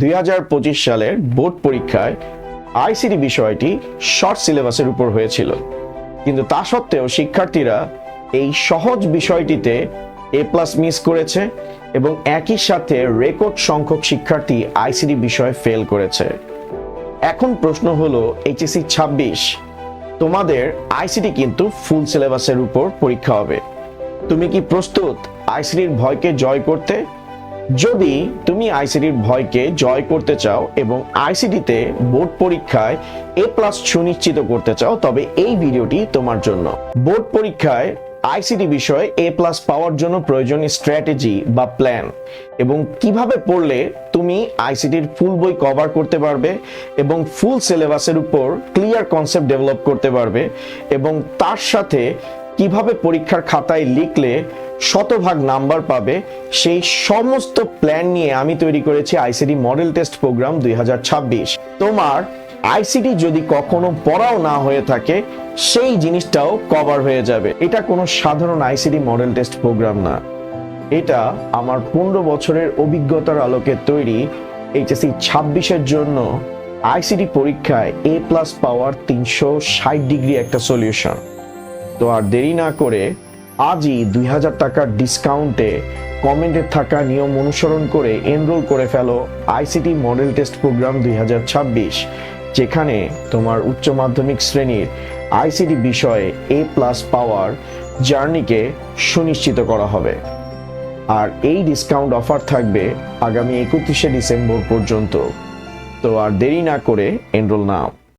দুই সালের বোর্ড পরীক্ষায় আইসিটি বিষয়টি শর্ট সিলেবাসের উপর হয়েছিল। কিন্তু তা সত্ত্বেও শিক্ষার্থীরা এই সহজ বিষয়টিতে এ প্লাস মিস করেছে এবং একই সাথে রেকর্ড সংখ্যক শিক্ষার্থী আইসিটি বিষয়ে ফেল করেছে। এখন প্রশ্ন হলো এইচএসসি ছাব্বিশ, তোমাদের আইসিডি কিন্তু ফুল সিলেবাসের উপর পরীক্ষা হবে। তুমি কি প্রস্তুত আইসিডির ভয়কে জয় করতে? যদি তুমি আইসিটির ভয়কে জয় করতে চাও এবং আইসিটিতে বোর্ড পরীক্ষায় এ প্লাস সুনিশ্চিত করতে চাও, তবে এই ভিডিওটি তোমার জন্য। বোর্ড পরীক্ষায় আইসিটি বিষয়ে এ প্লাস পাওয়ার জন্য প্রয়োজনীয় স্ট্র্যাটেজি বা প্ল্যান এবং কীভাবে পড়লে তুমি আইসিটির ফুল বই কভার করতে পারবে এবং ফুল সিলেবাসের উপর ক্লিয়ার কনসেপ্ট ডেভেলপ করতে পারবে এবং তার সাথে কীভাবে পরীক্ষার খাতায় লিখলে শতভাগ নাম্বার পাবে, সেই সমস্ত প্ল্যান নিয়ে আমি তৈরি করেছি আইসিডি মডেল টেস্ট প্রোগ্রাম দুই হাজার ছাব্বিশ। তোমার আইসিডি যদি কখনো পড়াও না হয়ে থাকে, সেই জিনিসটাও কভার হয়ে যাবে। এটা কোনো সাধারণ আইসিডি মডেল টেস্ট প্রোগ্রাম না। এটা আমার পনেরো বছরের অভিজ্ঞতার আলোকে তৈরি এইচএসসি ছাব্বিশের জন্য আইসিডি পরীক্ষায় এ প্লাস পাওয়ার তিনশো ষাট ডিগ্রি একটা সলিউশন তো আর দেরি না করে আজই দুই হাজার টাকার ডিসকাউন্টে কমেন্টে থাকা নিয়ম অনুসরণ করে এনরোল করে ফেলো আইসিটি মডেল টেস্ট প্রোগ্রাম দুই হাজার ছাব্বিশ, যেখানে তোমার উচ্চ মাধ্যমিক শ্রেণির আইসিটি বিষয়ে এ প্লাস পাওয়ার জার্নিকে সুনিশ্চিত করা হবে। আর এই ডিসকাউন্ট অফার থাকবে আগামী একত্রিশে ডিসেম্বর পর্যন্ত। তো আর দেরি না করে এনরোল নাও।